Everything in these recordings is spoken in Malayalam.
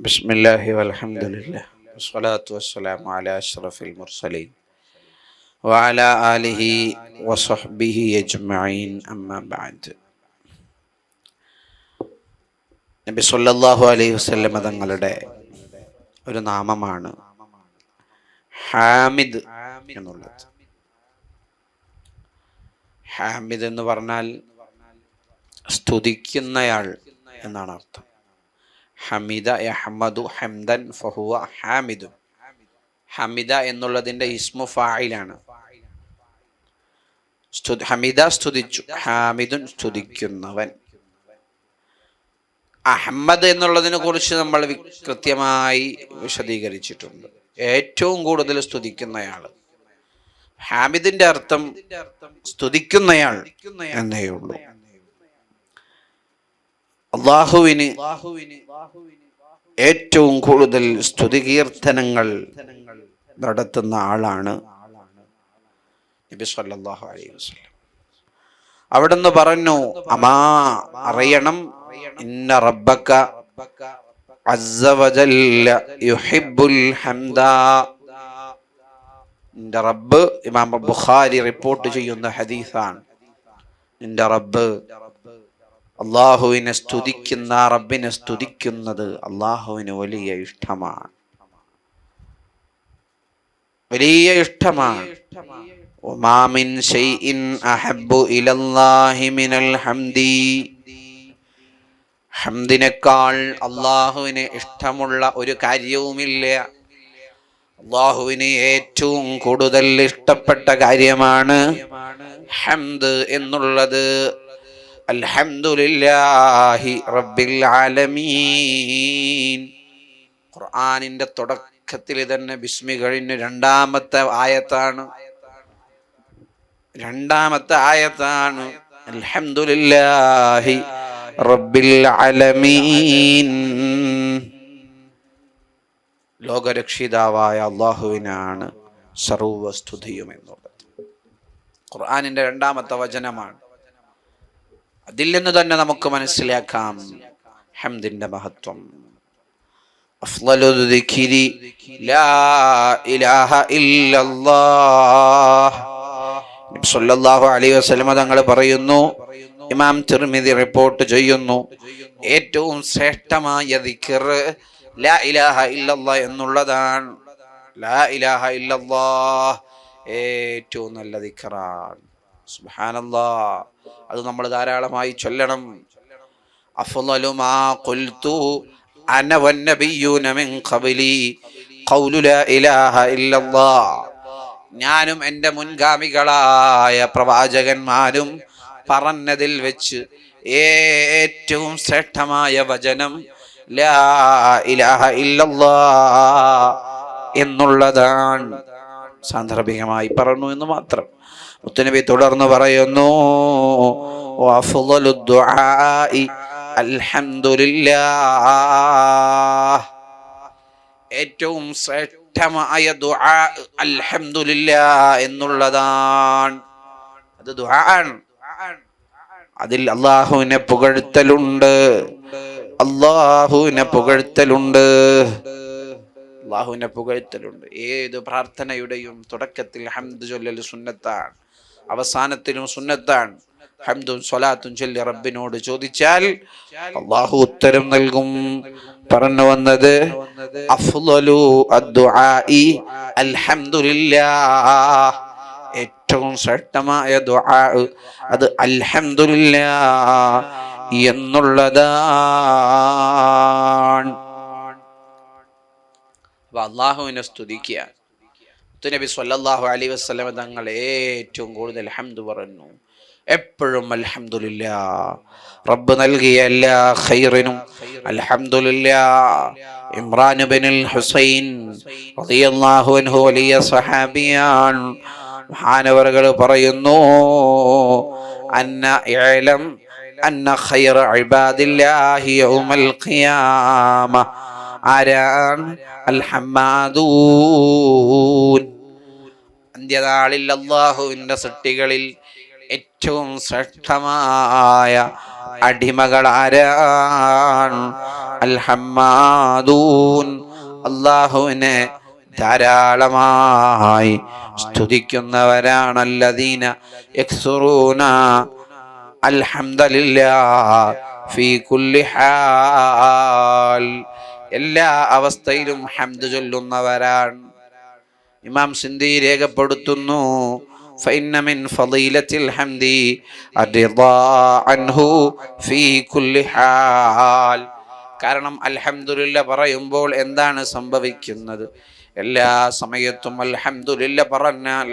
بسم الله والحمد لله والصلاة والسلام على أشرف المرسلين وعلى آله وصحبه أجمعين أما بعد നബി സല്ലല്ലാഹു അലൈഹി വസല്ലം തങ്ങളുടെ ഒരു നാമമാണ് ഹാമിദ് എന്നുള്ളത് ഹാമിദ് എന്ന് പറഞ്ഞാൽ സ്തുതിക്കുന്നയാൾ എന്നാണ് അർത്ഥം ഹമിദ അഹമ്മദു ഹംദൻ ഫഹുവ ഹാമിദു ഹമിദ എന്നുള്ളതിന്റെ ഇസ്മു ഫായിലാണ്. ഹമിദ സ്തുതിച്ചു ഹാമിദുൻ സ്തുതിക്കുന്നവൻ. അഹമ്മദ് എന്നുള്ളതിനെ കുറിച്ച് നമ്മൾ കൃത്യമായി വിശദീകരിച്ചിട്ടുണ്ട്. ഏറ്റവും കൂടുതൽ സ്തുതിക്കുന്നയാൾ. ഹാമിദിന്റെ അർത്ഥം സ്തുതിക്കുന്നയാൾ എന്നേ ഉള്ളൂ. അള്ളാഹുവിന് ഏറ്റവും കൂടുതൽ സ്തുതി കീർത്തനങ്ങൾ നടത്തുന്ന ആളാണ് നബി സല്ലല്ലാഹു അലൈഹി വസല്ലം. അവിടുന്ന് പറഞ്ഞു അമാ അറിയണം. ഇന്ന റബ്ബക അസ്സ വജല്ല യുഹിബ്ബുൽ ഹംദ. നിന്റെ റബ്ബ് ഇമാം ബുഖാരി റിപ്പോർട്ട് ചെയ്യുന്ന ഹദീസാണ്. നിന്റെ റബ്ബ് അള്ളാഹുവിനെ സ്തുതിക്കുന്ന റബ്ബിനെ സ്തുതിക്കുന്നത് അള്ളാഹുവിന് വലിയ ഇഷ്ടമാണ്. വലിയ ഇഷ്ടമാണ്. ഒമാമിൻ ഷൈഇൻ അഹബ്ബു ഇലല്ലാഹി ഹംദി. ഹംദിനേക്കാൾ അള്ളാഹുവിന് ഇഷ്ടമുള്ള ഒരു കാര്യവുമില്ല. അള്ളാഹുവിന് ഏറ്റവും കൂടുതൽ ഇഷ്ടപ്പെട്ട കാര്യമാണ് ഹംദ് എന്നുള്ളത്. അൽഹംദുലില്ലാഹി റബ്ബിൽ ആലമീൻ ഖുർആനിന്റെ തുടക്കത്തിൽ തന്നെ ബിസ്മി കഴിഞ്ഞ് രണ്ടാമത്തെ ആയത്താണ്. രണ്ടാമത്തെ ആയത്താണ്. അൽഹംദുലില്ലാഹി റബ്ബിൽ ആലമീൻ ലോകരക്ഷിതാവായ അള്ളാഹുവിനാണ് സർവസ്തുതിയും എന്നുള്ളത് ഖുർആനിന്റെ രണ്ടാമത്തെ വചനമാണ്. അതിൽ നിന്ന് തന്നെ നമുക്ക് മനസ്സിലാക്കാം ഹംദിന്റെ മഹത്വം. തങ്ങൾ പറയുന്നു ഇമാം തിർമിതി റിപ്പോർട്ട് ചെയ്യുന്നു ഏറ്റവും ശ്രേഷ്ഠമായ ദിക്കർ ലാ ഇലാഹ ഇല്ലല്ലാ എന്നുള്ളതാണ്. ലാ ഇലാഹ ഇല്ലല്ലാ ഏറ്റവും നല്ല ദിക്കറാണ് സുബ്ഹാനല്ലാഹ്. അത് നമ്മൾ ധാരാളമായി ചൊല്ലണം. ഞാനും എന്റെ മുൻഗാമികളായ പ്രവാചകന്മാരും പറഞ്ഞതിൽ വെച്ച് ഏറ്റവും ശ്രേഷ്ഠമായ വചനം എന്നുള്ളതാണ്. സാന്ദർഭികമായി പറഞ്ഞു എന്ന് മാത്രം. മുത്തുനബി തുടർന്ന് പറയുന്നു ഏറ്റവും ശ്രേഷ്ഠമായ ദുആ എന്നുള്ളതാണ്. അത് ദുആ ആണ് അതിൽ അള്ളാഹുവിനെ പുകഴ്ത്തലുണ്ട്. അള്ളാഹുവിനെ പുകഴ്ത്തലുണ്ട്. അള്ളാഹുവിനെ പുകഴ്ത്തലുണ്ട്. ഏത് പ്രാർത്ഥനയുടെയും തുടക്കത്തിൽ ഹംദ് ചൊല്ലൽ സുന്നത്താണ്. അവസാനത്തിലും സുന്നത്താണ്. ഹംദും സ്വലാത്തും ചൊല്ലി റബ്ബിനോട് ചോദിച്ചാൽ അള്ളാഹു ഉത്തരം നൽകും. പറഞ്ഞു വന്നത് അൽഹംദുലില്ലാഹ്. ഏറ്റവും ശ്രേഷ്ഠമായ അത് അൽഹംദുലില്ലാ എന്നുള്ളതാണ്. അപ്പൊ അള്ളാഹുവിനെ സ്തുതിക്കുക. നബി സല്ലാഹു അലൈഹി വസല്ലം തങ്ങൾ ഏറ്റവും കൂടുതൽ ഹംദ് പറഞ്ഞു. എപ്പോഴും അൽഹംദുലില്ലാ. റബ്ബ് നൽകിയ എല്ലാ ഖൈറിനും അൽഹംദുലില്ലാ. ഇമ്രാൻ ബിനുൽ ഹുസൈൻ റളിയല്ലാഹു അൻഹു വലിയ സഹാബിയാണ് മഹാനവറുകൾ പറയുന്നു അന്ന ഏലം അന്ന ഖൈറ ഇബാദില്ലാഹി യൗമൽ ഖിയാമ. ആരാണ്? അന്ത്യനാളിൽ അള്ളാഹുവിന്റെ സൃഷ്ടികളിൽ ഏറ്റവും ശ്രേഷ്ഠമായ അടിമകൾ ആരാണ്? അൽഹമ്മാദൂൻ. അള്ളാഹുവിനെ ധാരാളമായി സ്തുതിക്കുന്നവരാണല്ലദീന യക്സുറൂന. അൽഹംദലില്ലാ ഫീ കുല്ലി ഹാൽ. എല്ലാ അവസ്ഥയിലും ഹംദ് ചൊല്ലുന്നവരാണ് ഇമാം സിന്ധി രേഖപ്പെടുത്തുന്നു فإن من فضيلة الحمد الرضا عنه في كل حال കാരണം അൽഹംദുലില്ല പറയുമ്പോൾ എന്താണ് സംഭവിക്കുന്നത് എല്ലാ സമയത്തും അൽഹംദുലില്ല പറഞ്ഞാൽ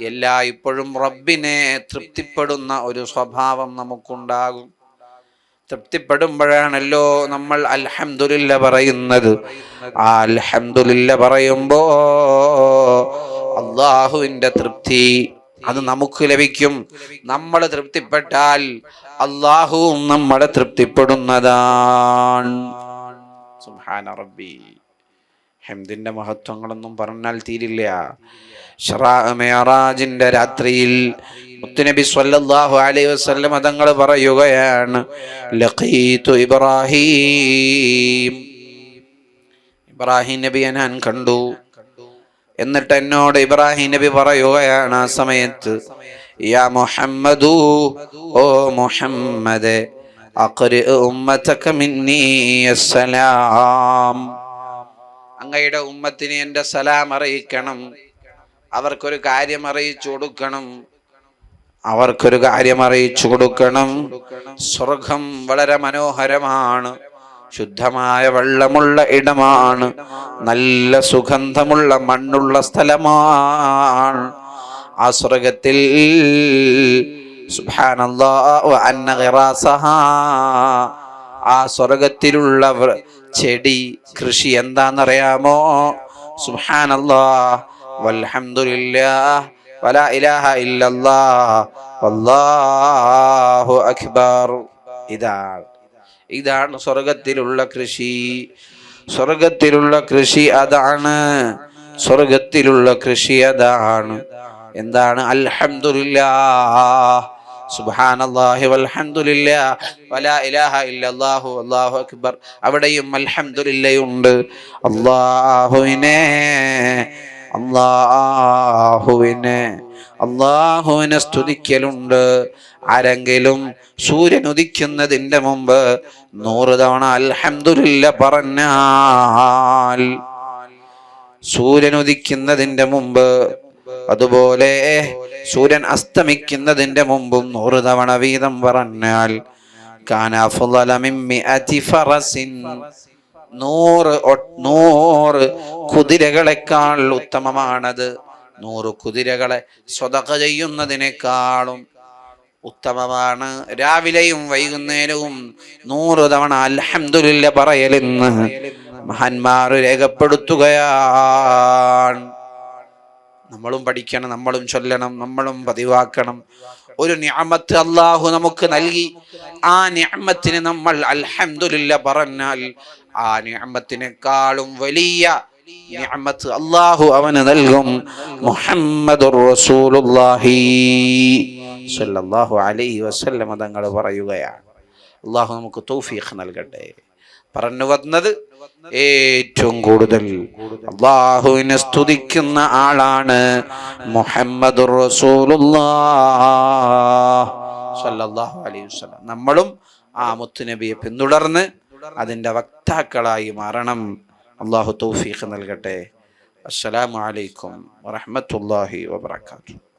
എല്ലാ ഇപ്പോഴും റബ്ബിനെ തൃപ്തിപ്പെടുന്ന ഒരു സ്വഭാവം നമുക്കുണ്ടാകും തൃപ്തിപ്പെടുമ്പോഴാണല്ലോ നമ്മൾ അൽഹംദുലില്ല പറയുന്നത്. ആ അൽഹംദുലില്ല പറയുമ്പോ അള്ളാഹുവിന്റെ തൃപ്തി അത് നമുക്ക് ലഭിക്കും. നമ്മൾ തൃപ്തിപ്പെട്ടാൽ അള്ളാഹുവും നമ്മളെ തൃപ്തിപ്പെടുന്നതാണ്. സുബ്ഹാന റബ്ബി. ഹംദിന്റെ മഹത്വങ്ങളൊന്നും പറഞ്ഞാൽ തീരില്ല. ഷറാ മെഹറാജിന്റെ രാത്രിയിൽ മുത്തുനബി സ്വല്ലല്ലാഹു അലൈഹി വസല്ലം തങ്ങൾ പറയുകയാണ് ലഖീതു ഇബ്രാഹിം. ഇബ്രാഹിം നബിയെ ഞാൻ കണ്ടു. എന്നിട്ട് എന്നോട് ഇബ്രാഹിം നബി പറയുകയാണ് ആ സമയത്ത് യാ മുഹമ്മദു ഓ മുഹമ്മദ് അഖ്രി ഉമ്മതക മിന്നി അസ്സലാം. അങ്ങയുടെ ഉമ്മത്തിന് എന്റെ സലാം അറിയിക്കണം. അവർക്കൊരു കാര്യം അറിയിച്ചു കൊടുക്കണം. അവർക്കൊരു കാര്യം അറിയിച്ചു കൊടുക്കണം. സ്വർഗം വളരെ മനോഹരമാണ്. ശുദ്ധമായ വെള്ളമുള്ള ഇടമാണ്. നല്ല സുഗന്ധമുള്ള മണ്ണുള്ള സ്ഥലമാണ്. ആ സ്വർഗത്തിൽ ആ സ്വർഗത്തിലുള്ള ചെടി കൃഷി എന്താണെന്നറിയാമോ? സുബ്ഹാനല്ലാഹ് വൽഹംദുലില്ലാഹ് വലാ ഇലാഹ വല്ലാഹു അക്ബർ. ഇതാണ്. ഇതാണ് സ്വർഗത്തിലുള്ള കൃഷി. സ്വർഗത്തിലുള്ള കൃഷി അതാണ്. സ്വർഗത്തിലുള്ള കൃഷി അതാണ്. എന്താണ്? അൽഹംദുലില്ലാഹ് സുബ്ഹാനല്ലാഹി വൽഹംദുലില്ലാ വലാ ഇലാഹ ഇല്ലല്ലാഹു അല്ലാഹു അക്ബർ. അവിടെയും അൽഹംദുലില്ലയുണ്ട്. അല്ലാഹുവിനെ അള്ളാഹുവിനെ അള്ളാഹുവിനെ സ്തുതിക്കലുണ്ട്. ആരെങ്കിലും സൂര്യൻ ഉദിക്കുന്നതിന്റെ മുമ്പ് നൂറ് തവണ അൽഹംദുലില്ല പറഞ്ഞാൽ സൂര്യൻ ഉദിക്കുന്നതിന്റെ മുമ്പ് അതുപോലെ സൂര്യൻ അസ്തമിക്കുന്നതിന്റെ മുമ്പും നൂറ് തവണ വീതം പറഞ്ഞാൽ നൂറ് നൂറ് കുതിരകളെക്കാൾ ഉത്തമമാണത്. നൂറ് കുതിരകളെ സ്വതക ചെയ്യുന്നതിനേക്കാളും ഉത്തമമാണ്. രാവിലെയും വൈകുന്നേരവും നൂറ് തവണ അൽഹംദുലില്ല പറയലെന്ന് മഹാന്മാർ രേഖപ്പെടുത്തുകയാണ്. നമ്മളും പഠിക്കണം നമ്മളും ചൊല്ലണം നമ്മളും പതിവാക്കണം. ഒരു ഞാമത്ത് അള്ളാഹു നമുക്ക് നൽകി. ആ ഞാമത്തിന് നമ്മൾ അൽഹമില്ല പറഞ്ഞാൽ ആ ഞാമത്തിനേക്കാളും വലിയ നിഅമത്ത് അള്ളാഹു അവന് നൽകും. മുഹമ്മദ് റസൂലുള്ളാഹി സ്വല്ലല്ലാഹു അലൈഹി വസല്ലം തങ്ങൾ പറയുകയാണ്. അള്ളാഹു നമുക്ക് തൗഫീഖ് നൽകട്ടെ. പറഞ്ഞു വന്നത് ഏറ്റവും കൂടുതൽ. അള്ളാഹുവിനെ സ്തുതിക്കുന്ന ആളാണ് മുഹമ്മദ് സല്ലല്ലാഹു അലൈഹി വസല്ലം. നമ്മളും ആ മുത്തുനബിയെ പിന്തുടർന്ന് അതിന്റെ വക്താക്കളായി മാറണം. അള്ളാഹു തൗഫീഖ് നൽകട്ടെ. അസ്സലാമു അലൈക്കും വറഹ്മത്തുള്ളാഹി വബറകാതുഹു.